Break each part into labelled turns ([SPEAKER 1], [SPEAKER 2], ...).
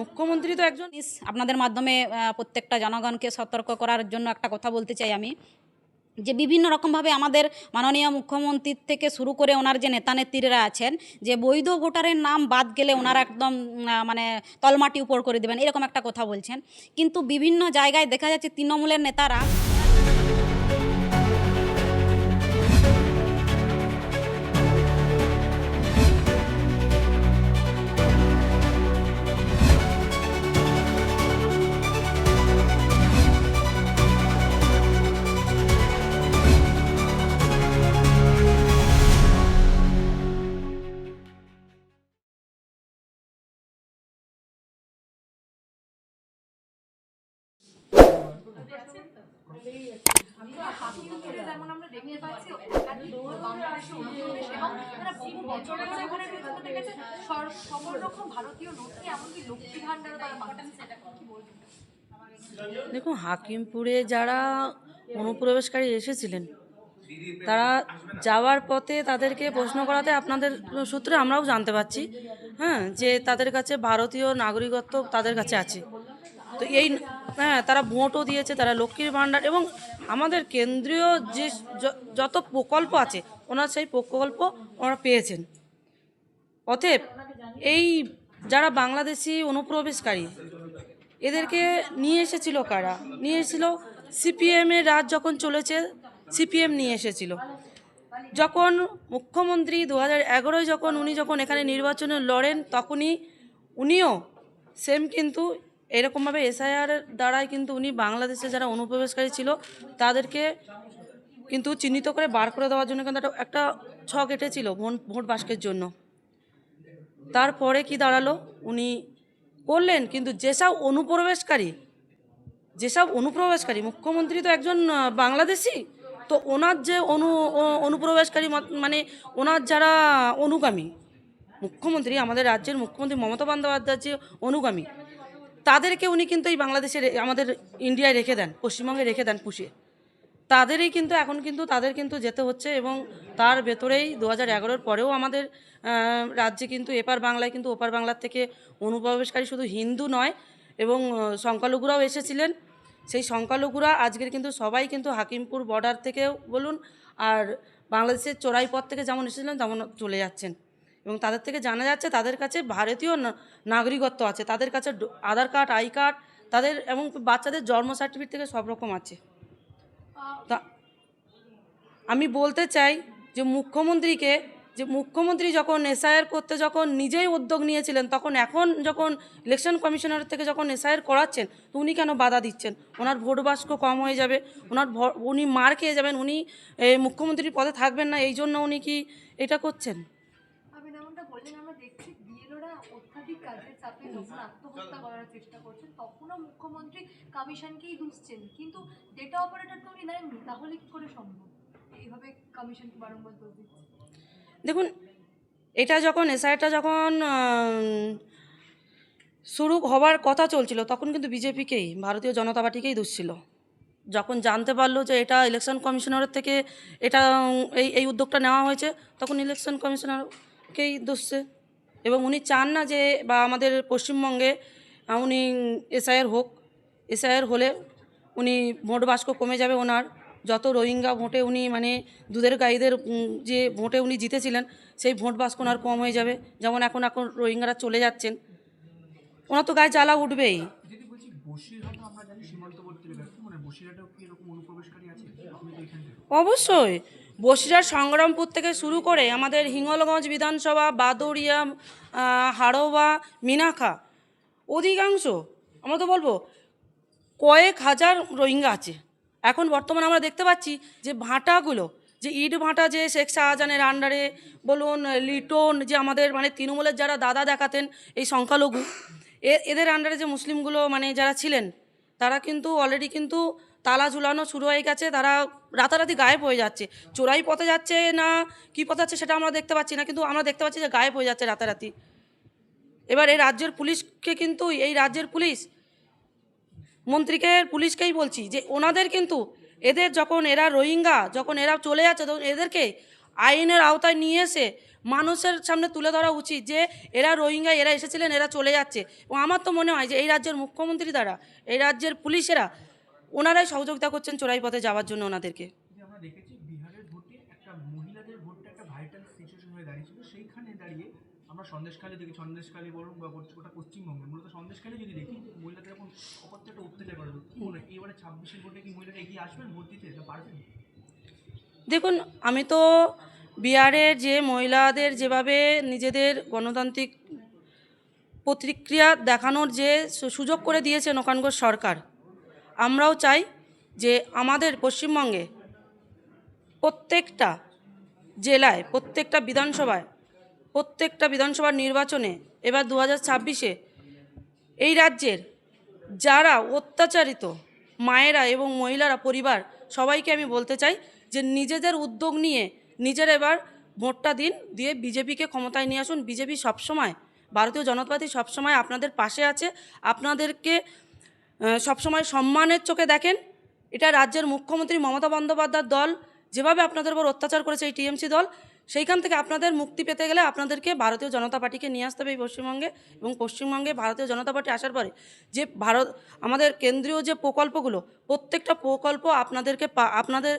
[SPEAKER 1] মুখ্যমন্ত্রী তো একজন
[SPEAKER 2] আপনাদের মাধ্যমে প্রত্যেকটা জনগণকে সতর্ক করার জন্য একটা কথা বলতে চাই আমি। যে বিভিন্ন রকমভাবে আমাদের মাননীয় মুখ্যমন্ত্রীর থেকে শুরু করে ওনার যে নেতা নেত্রীরা আছেন, যে বৈধ ভোটারের নাম বাদ গেলে ওনারা একদম মানে তলমাটি উপর করে দেবেন, এরকম একটা কথা বলছেন। কিন্তু বিভিন্ন জায়গায় দেখা যাচ্ছে তৃণমূলের নেতারা
[SPEAKER 1] দেখুন, হাকিমপুরে যারা অনুপ্রবেশকারী এসেছিলেন, তারা যাওয়ার পথে তাদেরকে প্রশ্ন করাতে আপনাদের সূত্রে আমরাও জানতে পারছি হ্যাঁ যে তাদের কাছে ভারতীয় নাগরিকত্ব তাদের কাছে আছে। তো এই হ্যাঁ তারা ভোটও দিয়েছে, তারা লক্ষ্মীর ভাণ্ডার এবং আমাদের কেন্দ্রীয় যে যত প্রকল্প আছে ওনার সেই প্রকল্প ওনারা পেয়েছেন। অতএব এই যারা বাংলাদেশি অনুপ্রবেশকারী, এদেরকে নিয়ে এসেছিল কারা? নিয়ে এসেছিল সিপিএমের রাজ যখন চলেছে, সিপিএম নিয়ে এসেছিল। যখন মুখ্যমন্ত্রী দু হাজার এগারোয় যখন উনি যখন এখানে নির্বাচনে লড়েন, তখনই উনিও সেম কিন্তু এরকমভাবে এসআইআর দ্বারাই কিন্তু উনি বাংলাদেশে যারা অনুপ্রবেশকারী ছিল, তাদেরকে কিন্তু চিহ্নিত করে বার করে দেওয়ার জন্য কিন্তু একটা- ছক এঁটেছিল ভোট বাস্কের জন্য। তারপরে কি দাঁড়াল? উনি করলেন, কিন্তু যেসব অনুপ্রবেশকারী যেসব অনুপ্রবেশকারী, মুখ্যমন্ত্রী তো একজন বাংলাদেশি, তো ওনার যে অনু অনুপ্রবেশকারী মানে ওনার যারা অনুগামী, মুখ্যমন্ত্রী, আমাদের রাজ্যের মুখ্যমন্ত্রী মমতা বন্দ্যোপাধ্যায়ের যে অনুগামী, তাদেরকে উনি কিন্তু এই বাংলাদেশে রে- আমাদের ইন্ডিয়ায় রেখে দেন, পশ্চিমবঙ্গে রেখে দেন পুষিয়ে। তাদেরই কিন্তু, এখন কিন্তু তাদের কিন্তু যেতে হচ্ছে এবং তার ভেতরেই দু হাজার পরেও আমাদের রাজ্যে কিন্তু এপার বাংলায় কিন্তু ওপার বাংলার থেকে অনুপ্রবেশকারী শুধু হিন্দু নয় এবং সংখ্যালঘুরাও এসেছিলেন। সেই সংখ্যালঘুরা আজকের কিন্তু সবাই কিন্তু হাকিমপুর বর্ডার থেকেও বলুন আর বাংলাদেশের চোরাই পথ থেকে যেমন এসেছিলেন তেমন চলে যাচ্ছেন। এবং তাদের থেকে জানা যাচ্ছে তাদের কাছে ভারতীয় নাগরিকত্ব আছে। তাদের কাছে আধার কার্ড, আই কার্ড, তাদের এবং বাচ্চাদের জন্ম সার্টিফিকেট থেকে সব রকম আছে। তা আমি বলতে চাই যে মুখ্যমন্ত্রীকে, যে মুখ্যমন্ত্রী যখন এসআইআর করতে যখন নিজেই উদ্যোগ নিয়েছিলেন, তখন এখন যখন ইলেকশন কমিশনার থেকে যখন এসআইআর করাচ্ছেন, তো উনি কেন বাধা দিচ্ছেন? ওনার ভোট বাস্ক কম হয়ে যাবে, ওনার উনি মার খেয়ে যাবেন, উনি মুখ্যমন্ত্রীর পদে থাকবেন না, এই জন্য উনি কি এটা করছেন
[SPEAKER 3] আপনি যেমনটা বললেন আমরা দেখছি বিএলওরা অত্যাধিক কাজের চাপে যখন আত্মহত্যা করার চেষ্টা করছেন তখনও মুখ্যমন্ত্রী কমিশনকেই দুষছেন। কিন্তু ডেটা অপারেটর তো উনি নেননি তাহলে কি করে সম্ভব? এইভাবে কমিশনকে বারংবার দোষ দিচ্ছে।
[SPEAKER 1] দেখুন এটা যখন এসআইটা যখন শুরু হবার কথা চলছিল তখন কিন্তু বিজেপিকেই ভারতীয় জনতা পার্টিকেই দুষছিল। যখন জানতে পারল যে এটা ইলেকশন কমিশনারের থেকে এটা এই এই উদ্যোগটা নেওয়া হয়েছে তখন ইলেকশন কমিশনারকেই দুষছে। এবং উনি চান না যে বা আমাদের পশ্চিমবঙ্গে উনি এসআইআর হোক এসআইআর হলে উনি ভোট বাস্ক কমে যাবে ওনার। যত রোহিঙ্গা ভোটে উনি মানে দুধের গাইদের যে ভোটে উনি জিতেছিলেন সেই ভোট বাস্ক ওনার কম হয়ে যাবে। যেমন এখন এখন রোহিঙ্গারা চলে যাচ্ছেন। ওনার তো গায়ে জ্বালা উঠবেই।
[SPEAKER 4] মানে
[SPEAKER 1] অবশ্যই। বসিরহাট সংগ্রামপুর থেকে শুরু করে আমাদের হিঙ্গলগঞ্জ বিধানসভা বাদুড়িয়া আহ, হাড়োয়া মিনাখা অধিকাংশ আমরা তো বলব কয়েক হাজার রোহিঙ্গা আছে। এখন বর্তমানে আমরা দেখতে পাচ্ছি যে ভাঁটাগুলো যে ইট ভাঁটা যে শেখ শাহজাহানের আন্ডারে বলুন লিটন যে আমাদের মানে তৃণমূলের যারা দাদা দেখাতেন এই সংখ্যালঘু এ এদের আন্ডারে যে মুসলিমগুলো মানে যারা ছিলেন তারা কিন্তু অলরেডি কিন্তু তালা ঝুলানো শুরু হয়ে গেছে, তারা রাতারাতি গায়েব হয়ে যাচ্ছে। চোরাই পথে যাচ্ছে না, কি পথে যাচ্ছে সেটা আমরা দেখতে পাচ্ছি না, কিন্তু আমরা দেখতে পাচ্ছি যে গায়েব হয়ে যাচ্ছে রাতারাতি। এবার এই রাজ্যের পুলিশকে কিন্তু, এই রাজ্যের পুলিশ, মন্ত্রীকে, পুলিশকেই বলছি যে ওনাদের কিন্তু, এদের যখন এরা রোহিঙ্গা, যখন এরা চলে যাচ্ছে, তখন এদেরকে আইনের আওতায় নিয়ে এসে মানুষের সামনে তুলে ধরা উচিত যে এরা রোহিঙ্গা, এরা এসেছিলেন, এরা চলে যাচ্ছে। এবং আমার তো মনে হয় যে এই রাজ্যের মুখ্যমন্ত্রী দ্বারা, এই রাজ্যের পুলিশেরা ওনারাই সহযোগিতা করছেন চোরাই পথে যাওয়ার জন্য ওনাদেরকে।
[SPEAKER 4] আমরা দেখেছি বিহারের ভোটে একটা মহিলাদের ভোটটা একটা ভাইটাল সিচুয়েশন হয়ে দাঁড়িয়েছিল সেইখানে দাঁড়িয়ে আমরা সন্দেশখালী দেখি সন্দেশখালী বলুন বা গোটা পশ্চিমবঙ্গে মূলত সন্দেশখালী যদি দেখি মহিলাদের এখন অপত্যাটা অত্যাচার করে কি মনে হয় এবারে ছাব্বিশের ভোটে কি মহিলারা এগিয়ে আসবেন ভোট দিতে না পারবেন
[SPEAKER 1] দেখুন আমি তো বিহারের যে মহিলাদের যেভাবে নিজেদের গণতান্ত্রিক প্রতিক্রিয়া দেখানোর যে সুযোগ করে দিয়েছেন ওখানকার সরকার আমরাও চাই যে আমাদের পশ্চিমবঙ্গে প্রত্যেকটা জেলায়, প্রত্যেকটা বিধানসভায়, প্রত্যেকটা বিধানসভার নির্বাচনে এবার দু হাজার ছাব্বিশে এই রাজ্যের যারা অত্যাচারিত মায়েরা এবং মহিলারা পরিবার, সবাইকে আমি বলতে চাই যে নিজেদের উদ্যোগ নিয়ে নিজের এবার ভোটটা দিন, দিয়ে বিজেপিকে ক্ষমতায় নিয়ে আসুন। বিজেপি সবসময়, ভারতীয় জনতা পার্টি সবসময় আপনাদের পাশে আছে। আপনাদেরকে সবসময় সম্মানের চোখে দেখেন। এটা রাজ্যের মুখ্যমন্ত্রী মমতা বন্দ্যোপাধ্যায়ের দল, যেভাবে আপনাদের উপর অত্যাচার করেছে এই টিএমসি দল, সেইখান থেকে আপনাদের মুক্তি পেতে গেলে আপনাদেরকে ভারতীয় জনতা পার্টিকে নিয়ে আসতে হবে এই পশ্চিমবঙ্গে এবং পশ্চিমবঙ্গে ভারতীয় জনতা পার্টি আসার পরে যে ভারত, আমাদের কেন্দ্রীয় যে প্রকল্পগুলো, প্রত্যেকটা প্রকল্প আপনাদেরকে আপনাদের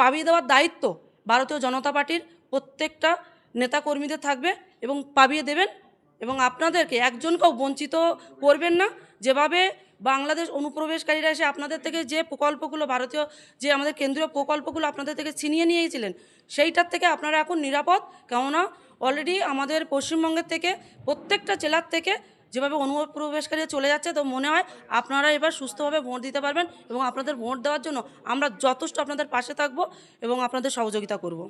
[SPEAKER 1] পাবিয়ে দেওয়ার দায়িত্ব ভারতীয় জনতা পার্টির প্রত্যেকটা নেতাকর্মীদের থাকবে এবং পাবিয়ে দেবেন এবং আপনাদেরকে একজনকেও বঞ্চিত করবেন না। যেভাবে বাংলাদেশ অনুপ্রবেশকারীরা এসে আপনাদের থেকে যে প্রকল্পগুলো ভারতীয়, যে আমাদের কেন্দ্রীয় প্রকল্পগুলো আপনাদের থেকে ছিনিয়ে নিয়েছিলেন, সেইটার থেকে আপনারা এখন নিরাপদ। কেননা অলরেডি আমাদের পশ্চিমবঙ্গের থেকে প্রত্যেকটা জেলার থেকে যেভাবে অনুপ্রবেশকারী চলে যাচ্ছে, তো মনে হয় আপনারা এবার সুস্থভাবে ভোট দিতে পারবেন এবং আপনাদের ভোট দেওয়ার জন্য আমরা যথেষ্ট আপনাদের পাশে থাকব এবং আপনাদের সহযোগিতা করব।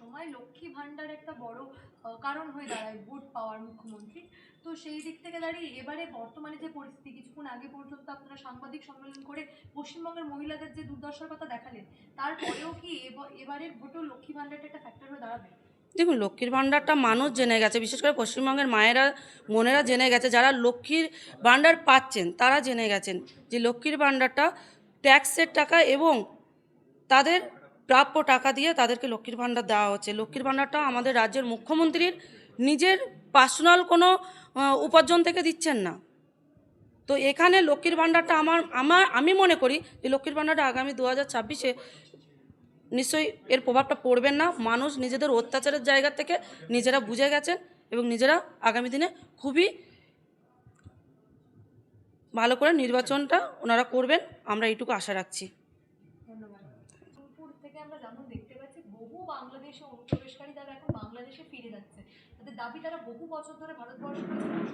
[SPEAKER 3] সময় লক্ষ্মী ভাণ্ডার একটা বড় কারণ হয়ে দাঁড়ায় ভোট পাওয়ার মুখ্যমন্ত্রী তো সেই দিক থেকে দাঁড়িয়ে এবারে বর্তমানে যে পরিস্থিতি, কিছুক্ষণ আগে পর্যন্ত আপনারা সাংবাদিক সম্মেলন করে পশ্চিমবঙ্গের মহিলাদের যে দুর্দশার কথা দেখালেন, তারপরেও কি এব- এবারের ভোটেও লক্ষ্মী ভাণ্ডারটা একটা ফ্যাক্টর হয়ে দাঁড়াবে?
[SPEAKER 1] দেখুন, লক্ষ্মীর ভাণ্ডারটা মানুষ জেনে গেছে, বিশেষ করে পশ্চিমবঙ্গের মায়েরা, বোনেরা জেনে গেছে, যারা লক্ষ্মীর ভাণ্ডার পাচ্ছেন, তারা জেনে গেছেন যে লক্ষ্মীর ভাণ্ডারটা ট্যাক্সের টাকা এবং তাদের প্রাপ্য টাকা দিয়ে তাদেরকে লক্ষ্মীর ভাণ্ডার দেওয়া হচ্ছে। লক্ষ্মীর ভাণ্ডারটা আমাদের রাজ্যের মুখ্যমন্ত্রীর নিজের পার্সোনাল কোনো উপার্জন থেকে দিচ্ছেন না। তো এখানে লক্ষ্মীর ভাণ্ডারটা আমার আমার, আমি মনে করি যে লক্ষ্মীর ভাণ্ডারটা আগামী দু হাজার ছাব্বিশে নিশ্চয়ই এর প্রভাবটা পড়বেন না। মানুষ নিজেদের অত্যাচারের জায়গা থেকে নিজেরা বুঝে গেছেন এবং নিজেরা আগামী দিনে খুবই ভালো করে নির্বাচনটা ওনারা করবেন। আমরা এইটুকু আশা রাখছি।
[SPEAKER 3] বাংলাদেশে ফিরে যাচ্ছে। দাবি তারা বহু বছর ধরে ভারতবর্ষে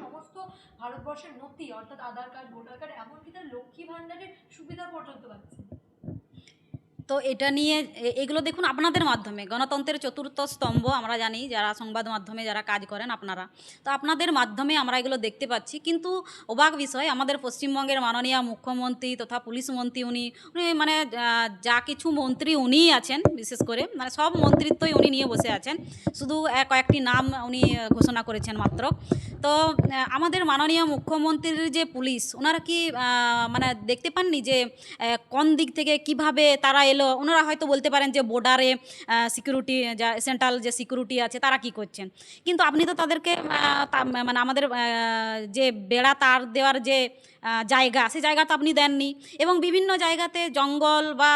[SPEAKER 3] সমস্ত ভারতবর্ষের নথি, অর্থাৎ আধার কার্ড, ভোটার কার্ড, এমনকি তার লক্ষ্মী ভাণ্ডারের সুবিধা পর্যন্ত পাচ্ছে।
[SPEAKER 2] তো এটা নিয়ে এগুলো দেখুন আপনাদের মাধ্যমে, গণতন্ত্রের চতুর্থ স্তম্ভ আমরা জানি, যারা সংবাদ মাধ্যমে যারা কাজ করেন আপনারা। তো আপনাদের মাধ্যমে আমরা এগুলো দেখতে পাচ্ছি। কিন্তু অবাক বিষয়, আমাদের পশ্চিমবঙ্গের মাননীয় মুখ্যমন্ত্রী তথা পুলিশ মন্ত্রী উনি মানে যা কিছু মন্ত্রী উনিই আছেন, বিশেষ করে মানে সব মন্ত্রিত্বই উনি নিয়ে বসে আছেন। শুধু কয়েকটি নাম উনি ঘোষণা করেছেন মাত্র। তো আমাদের মাননীয় মুখ্যমন্ত্রীর যে পুলিশ, ওনারা কি মানে দেখতে পাননি যে কোন দিক থেকে কীভাবে তারা এলো? ওনারা হয়তো বলতে পারেন যে বর্ডারে সিকিউরিটি যা সেন্ট্রাল যে সিকিউরিটি আছে, তারা কি করছেন? কিন্তু আপনি তো তাদেরকে মানে আমাদের যে বেড়া তার দেওয়ার যে জায়গা সেই জায়গা তো আপনি দেননি। এবং বিভিন্ন জায়গাতে জঙ্গল বা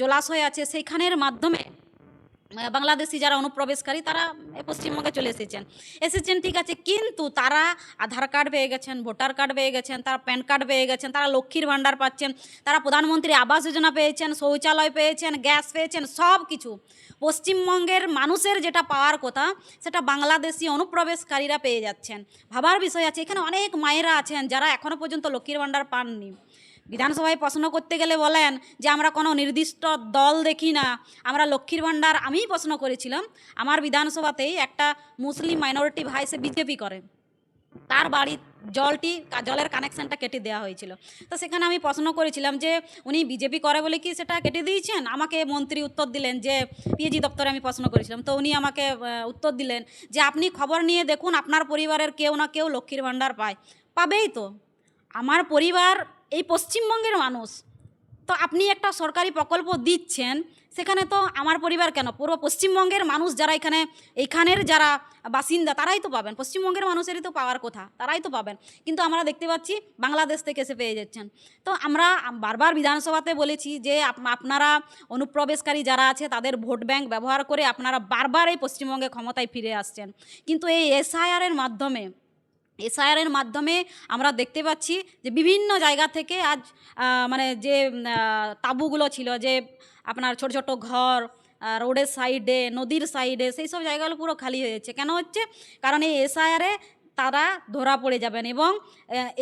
[SPEAKER 2] জলাশয় আছে, সেইখানের মাধ্যমে বাংলাদেশি যারা অনুপ্রবেশকারী, তারা পশ্চিমবঙ্গে চলে এসেছেন। এসেছেন, ঠিক আছে, কিন্তু তারা আধার কার্ড পেয়ে গেছেন, ভোটার কার্ড পেয়ে গেছেন, তারা প্যান কার্ড পেয়ে গেছেন, তারা লক্ষ্মীর ভাণ্ডার পাচ্ছেন, তারা প্রধানমন্ত্রী আবাস যোজনা পেয়েছেন, শৌচালয় পেয়েছেন, গ্যাস পেয়েছেন, সব কিছু। পশ্চিমবঙ্গের মানুষের যেটা পাওয়ার কথা, সেটা বাংলাদেশি অনুপ্রবেশকারীরা পেয়ে যাচ্ছেন। ভাবার বিষয় আছে, এখানে অনেক মায়েরা আছেন যারা এখনও পর্যন্ত লক্ষ্মীর ভাণ্ডার পাননি। বিধানসভায় প্রশ্ন করতে গেলে বলেন যে, আমরা কোনো নির্দিষ্ট দল দেখি না। আমরা লক্ষ্মীর ভাণ্ডার। আমিই প্রশ্ন করেছিলাম। আমার বিধানসভাতেই একটা মুসলিম মাইনরিটি ভাই সে বিজেপি করে। তার বাড়ির জলটি, জলের কানেকশনটা কেটে দেওয়া হয়েছিল। তো সেখানে আমি প্রশ্ন করেছিলাম যে, উনি বিজেপি করে বলে কি সেটা কেটে দিয়েছেন? আমাকে মন্ত্রী উত্তর দিলেন যে পিএজি দপ্তরে আমি প্রশ্ন করেছিলাম। তো উনি আমাকে উত্তর দিলেন যে, আপনি খবর নিয়ে দেখুন, আপনার পরিবারের কেউ না কেউ লক্ষ্মীর ভাণ্ডার পায়। পাবেই তো। আমার পরিবার এই পশ্চিমবঙ্গের মানুষ। তো আপনি একটা সরকারি প্রকল্প দিচ্ছেন, সেখানে তো আমার পরিবার কেন? পুরো পশ্চিমবঙ্গের মানুষ যারা এখানে এইখানের যারা বাসিন্দা, তারাই তো পাবেন। পশ্চিমবঙ্গের মানুষেরই তো পাওয়ার কথা, তারাই তো পাবেন। কিন্তু আমরা দেখতে পাচ্ছি বাংলাদেশ থেকে এসে পেয়ে যাচ্ছেন। তো আমরা বারবার বিধানসভাতে বলেছি যে আপ- আপনারা অনুপ্রবেশকারী যারা আছে, তাদের ভোট ব্যাংক ব্যবহার করে আপনারা বারবার এই পশ্চিমবঙ্গে ক্ষমতায় ফিরে আসছেন। কিন্তু এই এসআইআরের মাধ্যমে এসআইআরের মাধ্যমে আমরা দেখতে পাচ্ছি যে বিভিন্ন জায়গা থেকে আজ মানে যে তাঁবুগুলো ছিল, যে আপনার ছোট ছোট ঘর রোডের সাইডে, নদীর সাইডে, সেই সব জায়গাগুলো পুরো খালি হয়ে যাচ্ছে। কেন হচ্ছে? কারণ এই এসআইআরে তারা ধরা পড়ে যাবেন এবং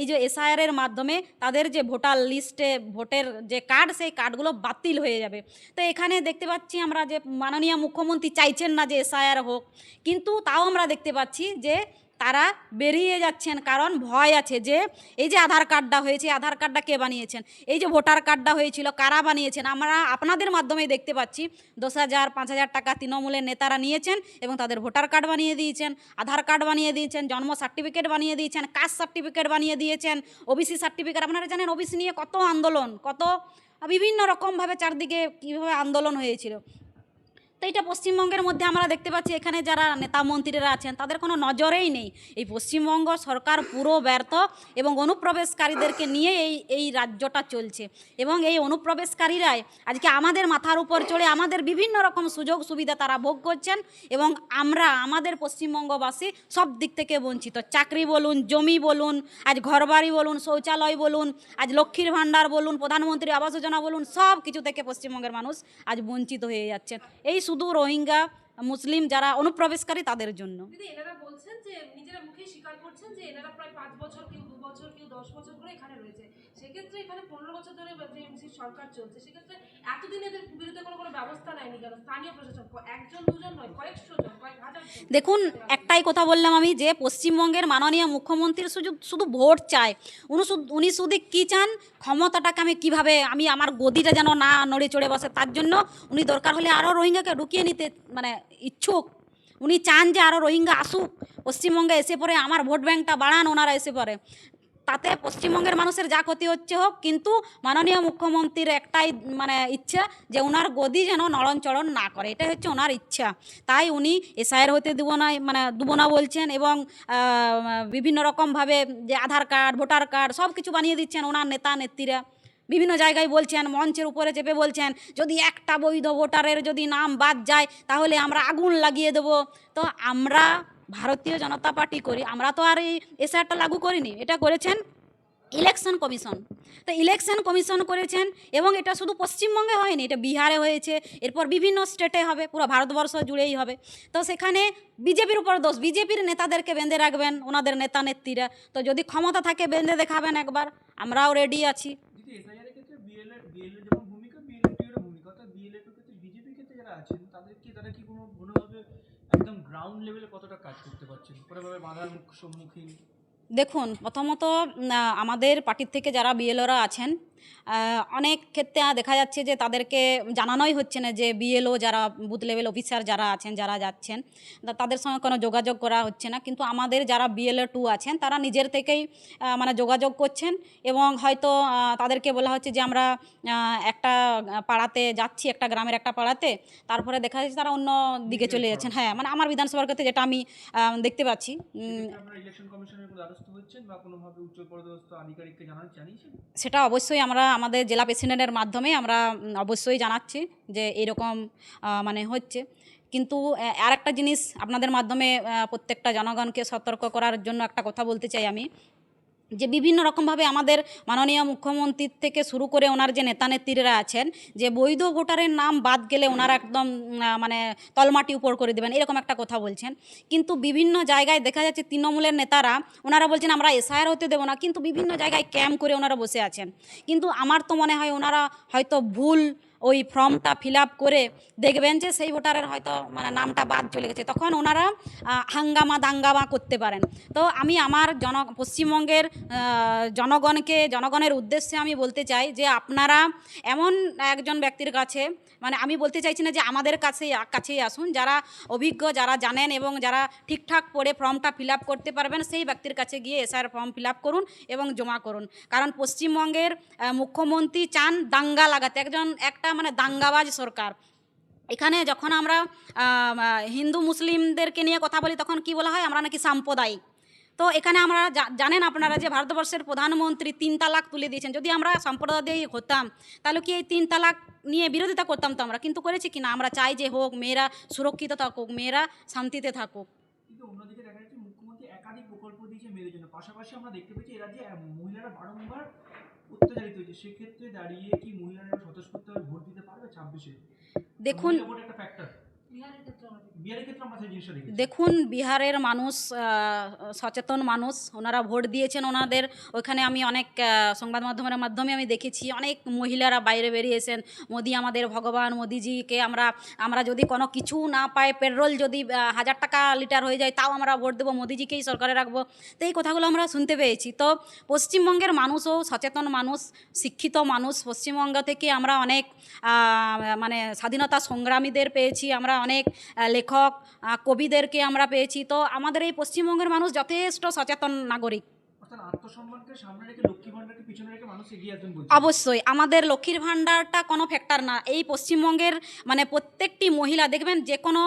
[SPEAKER 2] এই যে এসআইআরের মাধ্যমে তাদের যে ভোটার লিস্টে, ভোটের যে কার্ড, সেই কার্ডগুলো বাতিল হয়ে যাবে। তো এখানে দেখতে পাচ্ছি আমরা যে মাননীয় মুখ্যমন্ত্রী চাইছেন না যে এসআইআর হোক, কিন্তু তাও আমরা দেখতে পাচ্ছি যে তারা বেরিয়ে যাচ্ছেন, কারণ ভয় আছে যে এই যে আধার কার্ডটা হয়েছে, আধার কার্ডটা কে বানিয়েছেন? এই যে ভোটার কার্ডটা হয়েছিল, কারা বানিয়েছেন? আমরা আপনাদের মাধ্যমে দেখতে পাচ্ছি, দশ হাজার, পাঁচ হাজার টাকা তৃণমূলের নেতারা নিয়েছেন এবং তাদের ভোটার কার্ড বানিয়ে দিয়েছেন, আধার কার্ড বানিয়ে দিয়েছেন, জন্ম সার্টিফিকেট বানিয়ে দিয়েছেন, কাস্ট সার্টিফিকেট বানিয়ে দিয়েছেন, ওবিসি সার্টিফিকেট। আপনারা জানেন ওবিসি নিয়ে কত আন্দোলন, কত বিভিন্ন রকমভাবে চারদিকে কীভাবে আন্দোলন হয়েছিল। তো এটা পশ্চিমবঙ্গের মধ্যে আমরা দেখতে পাচ্ছি, এখানে যারা নেতা মন্ত্রীরা আছেন, তাদের কোনো নজরেই নেই। এই পশ্চিমবঙ্গ সরকার পুরো ব্যর্থ এবং অনুপ্রবেশকারীদেরকে নিয়ে এই এই রাজ্যটা চলছে। এবং এই অনুপ্রবেশকারীরাই আজকে আমাদের মাথার উপর চড়ে আমাদের বিভিন্ন রকম সুযোগ সুবিধা তারা ভোগ করছেন এবং আমরা আমাদের পশ্চিমবঙ্গবাসী সব দিক থেকে বঞ্চিত। চাকরি বলুন, জমি বলুন, আজ ঘরবাড়ি বলুন, শৌচালয় বলুন, আজ লক্ষ্মীর ভাণ্ডার বলুন, প্রধানমন্ত্রী আবাস যোজনা বলুন, সব কিছু থেকে পশ্চিমবঙ্গের মানুষ আজ বঞ্চিত হয়ে যাচ্ছেন। এই শুধু রোহিঙ্গা, মুসলিম যারা অনুপ্রবেশকারী তাদের জন্য।
[SPEAKER 5] এনারা বলছেন যে নিজেরা মুখে স্বীকার করছেন যে এনারা প্রায় পাঁচ বছর কেউ দু বছর কেউ দশ বছর এখানে রয়েছে। সেক্ষেত্রে এখানে পনেরো বছর ধরে সরকার চলছে, সেক্ষেত্রে এতদিন এদের বিরুদ্ধে কোনো কোনো ব্যবস্থা নেয়নি কেন? স্থানীয় প্রশাসন একজন দুজন নয়, কয়েকশো জন।
[SPEAKER 2] দেখুন, একটাই কথা বললাম আমি যে পশ্চিমবঙ্গের মাননীয় মুখ্যমন্ত্রীর শুধু শুধু ভোট চায়। উনি শুধু উনি শুধু কী চান? ক্ষমতাটাকে আমি কীভাবে, আমি আমার গদিটা যেন না নড়ে চড়ে বসে, তার জন্য উনি দরকার হলে আরও রোহিঙ্গাকে ঢুকিয়ে নিতে মানে ইচ্ছুক। উনি চান যে আরও রোহিঙ্গা আসুক। পশ্চিমবঙ্গে এসে পরে আমার ভোট ব্যাংকটা বাড়ান, ওনারা এসে পড়ে। তাতে পশ্চিমবঙ্গের মানুষের যা ক্ষতি হচ্ছে হোক, কিন্তু মাননীয় মুখ্যমন্ত্রীর একটাই মানে ইচ্ছা যে ওনার গদি যেন নড়নচড়ন না করে। এটাই হচ্ছে ওনার ইচ্ছা। তাই উনি এসআইয়ের হতে দেবো না মানে দেবো না বলছেন এবং বিভিন্ন রকমভাবে যে আধার কার্ড, ভোটার কার্ড সব কিছু বানিয়ে দিচ্ছেন ওনার নেতা, নেত্রীরা। বিভিন্ন জায়গায় বলছেন, মঞ্চের উপরে চেপে বলছেন, যদি একটা বৈধ ভোটারের যদি নাম বাদ যায়, তাহলে আমরা আগুন লাগিয়ে দেবো। তো আমরা ভারতীয় জনতা পার্টি করি, আমরা তো আর এই এসআরটা লাগু করিনি। এটা করেছেন ইলেকশন কমিশন। তো ইলেকশন কমিশন করেছেন এবং এটা শুধু পশ্চিমবঙ্গে হয়নি, এটা বিহারে হয়েছে, এরপর বিভিন্ন স্টেটে হবে, পুরো ভারতবর্ষ জুড়েই হবে। তো সেখানে বিজেপির উপর দোষ, বিজেপির নেতাদেরকে বেঁধে রাখবেন ওনাদের নেতা নেত্রীরা। তো যদি ক্ষমতা থাকে, বেঁধে দেখাবেন একবার, আমরাও রেডি আছি
[SPEAKER 4] দিদি এসআইআর এর ক্ষেত্রে বিএলএ বিএলএ যেমন ভূমিকা বিএলএ টির ভূমিকা অর্থাৎ বিএলএ ক্ষেত্রে বিজেপির ক্ষেত্রে যারা আছেন তাদের কি তারা কি কোনো কোনোভাবে একদম গ্রাউন্ড লেভেলে কতটা কাজ করতে পারছেন? বাধার সম্মুখীন?
[SPEAKER 2] দেখুন, প্রথমত আমাদের পার্টির থেকে যারা বিএলওরা আছেন অনেক ক্ষেত্রে দেখা যাচ্ছে যে তাদেরকে জানানোই হচ্ছে না যে বিএলও যারা বুথ লেভেল অফিসার যারা আছেন যারা যাচ্ছেন তাদের সঙ্গে কোনো যোগাযোগ করা হচ্ছে না। কিন্তু আমাদের যারা বিএলও টু আছেন তারা নিজের থেকেই মানে যোগাযোগ করছেন এবং হয়তো তাদেরকে বলা হচ্ছে যে আমরা একটা পাড়াতে যাচ্ছি একটা গ্রামের একটা পাড়াতে। তারপরে দেখা যাচ্ছে তারা অন্য দিকে চলে যাচ্ছেন। হ্যাঁ মানে আমার বিধানসভার ক্ষেত্রে যেটা আমি দেখতে পাচ্ছি সেটা অবশ্যই আমরা আমাদের জেলা প্রেসিডেন্টের মাধ্যমে আমরা অবশ্যই জানাচ্ছি যে এরকম মানে হচ্ছে। কিন্তু আর একটা জিনিস আপনাদের মাধ্যমে প্রত্যেকটা জনগণকে সতর্ক করার জন্য একটা কথা বলতে চাই আমি। যে বিভিন্ন রকমভাবে আমাদের মাননীয় মুখ্যমন্ত্রীর থেকে শুরু করে ওনার যে নেতা নেত্রীরা আছেন, যে বৈধ ভোটারের নাম বাদ গেলে ওনারা একদম মানে তলমাটি উপর করে দেবেন, এরকম একটা কথা বলছেন। কিন্তু বিভিন্ন জায়গায় দেখা যাচ্ছে তৃণমূলের নেতারা, ওনারা বলছেন, আমরা এসআইআর হতে দেবো না। কিন্তু বিভিন্ন জায়গায় ক্যাম্প করে ওনারা বসে আছেন। কিন্তু আমার তো মনে হয় ওনারা হয়তো ভুল ওই ফর্মটা ফিল করে দেখবেন যে সেই ভোটারের হয়তো মানে নামটা বাদ চলে গেছে। তখন ওনারা হাঙ্গামা দাঙ্গামা করতে পারেন। তো আমি আমার জন, পশ্চিমবঙ্গের জনগণকে, জনগণের উদ্দেশ্যে আমি বলতে চাই যে আপনারা এমন একজন ব্যক্তির কাছে মানে আমি বলতে চাইছি না যে আমাদের কাছে কাছেই আসুন। যারা অভিজ্ঞ, যারা জানেন এবং যারা ঠিকঠাক পড়ে ফর্মটা ফিল করতে পারবেন, সেই ব্যক্তির কাছে গিয়ে এসআর ফর্ম ফিল করুন এবং জমা করুন। কারণ পশ্চিমবঙ্গের মুখ্যমন্ত্রী চান দাঙ্গা লাগাতে। একজন, একটা মানে দাঙ্গাবাজ সরকার। এখানে যখন আমরা হিন্দু মুসলিমদেরকে নিয়ে কথা বলি তখন কি বলা হয়? আমরা নাকি সাম্প্রদায়িক। তো এখানে আমরা জানেন আপনারা যে ভারতবর্ষের প্রধানমন্ত্রী তিন তালাক তুলে দিয়েছেন। যদি আমরা সাম্প্রদায়িক হতাম তাহলে কি এই তিন তালাক নিয়ে বিরোধিতা করতাম তো আমরা? কিন্তু করেছি কি না? আমরা চাই যে হোক মেয়েরা সুরক্ষিত থাকুক মেয়েরা শান্তিতে থাকুক।
[SPEAKER 4] পাশাপাশি আমরা দেখতে পেয়েছি এ রাজ্যে আহ, মহিলারা বারংবার অত্যাচারিত হয়েছে। সেক্ষেত্রে দাঁড়িয়ে কি মহিলারা স্বতঃস্ফূর্তভাবে ভোট দিতে পারবে ছাব্বিশে?
[SPEAKER 2] দেখুন
[SPEAKER 4] একটা ফ্যাক্টর
[SPEAKER 2] দেখুন বিহারের মানুষ সচেতন মানুষ ওনারা ভোট দিয়েছেন ওনাদের। ওইখানে আমি অনেক সংবাদ মাধ্যমের মাধ্যমে আমি দেখেছি অনেক মহিলারা বাইরে বেরিয়েছেন মোদি আমাদের ভগবান মোদিজিকে আমরা আমরা যদি কোনো কিছু না পাই পেট্রোল যদি হাজার টাকা লিটার হয়ে যায় তাও আমরা ভোট দেবো মোদিজিকেই সরকারে রাখব। তো এই কথাগুলো আমরা শুনতে পেয়েছি। তো পশ্চিমবঙ্গের মানুষও সচেতন মানুষ শিক্ষিত মানুষ। পশ্চিমবঙ্গ থেকে আমরা অনেক মানে স্বাধীনতা সংগ্রামীদের পেয়েছি আমরা অনেক লেখক কবিদেরকে আমরা পেয়েছি। তো আমাদের এই পশ্চিমবঙ্গের মানুষ যথেষ্ট সচেতন নাগরিক। অবশ্যই আমাদের লক্ষ্মীর ভাণ্ডারটা কোনো ফ্যাক্টর না। এই পশ্চিমবঙ্গের মানে প্রত্যেকটি মহিলা দেখবেন যে কোনো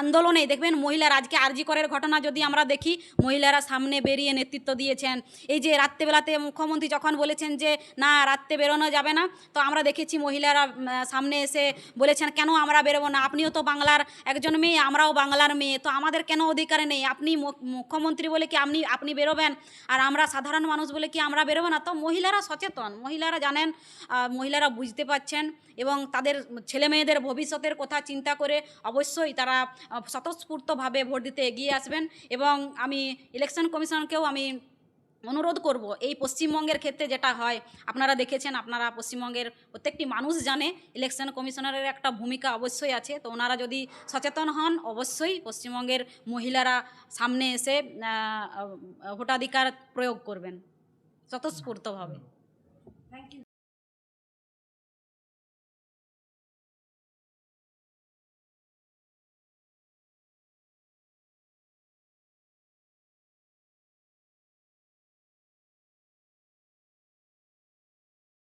[SPEAKER 2] আন্দোলনে, দেখবেন মহিলার আজকে আরজি করের ঘটনা যদি আমরা দেখি, মহিলারা সামনে বেরিয়ে নেতৃত্ব দিয়েছেন। এই যে রাত্রেবেলাতে মুখ্যমন্ত্রী যখন বলেছেন যে, না, রাত্রে বেরোনো যাবে না, তো আমরা দেখেছি মহিলারা সামনে এসে বলেছেন, কেন আমরা বেরোবো না? আপনিও তো বাংলার একজন মেয়ে, আমরাও বাংলার মেয়ে, তো আমাদের কেন অধিকার নেই? আপনি মুখ্যমন্ত্রী বলে কি আপনি আপনি বেরোবেন? আর আমরা সাধারণ মানুষ বলে কি আমরা বেরোবো না? তো মহিলারা সচেতন, মহিলারা জানেন মহিলারা বুঝতে পাচ্ছেন এবং তাদের ছেলে মেয়েদের ভবিষ্যতের কথা চিন্তা করে অবশ্যই তারা আহ, স্বতঃস্ফূর্তভাবে ভোট দিতে এগিয়ে আসবেন এবং আমি ইলেকশন কমিশনকেও আমি অনুরোধ করব এই পশ্চিমবঙ্গের ক্ষেত্রে যেটা হয় আপনারা দেখেছেন আপনারা পশ্চিমবঙ্গের প্রত্যেকটি মানুষ জানে ইলেকশন কমিশনারের একটা ভূমিকা অবশ্যই আছে তো ওনারা যদি সচেতন হন অবশ্যই পশ্চিমবঙ্গের মহিলারা সামনে এসে ভোটাধিকার প্রয়োগ করবেন স্বতঃস্ফূর্তভাবে।
[SPEAKER 5] Thank you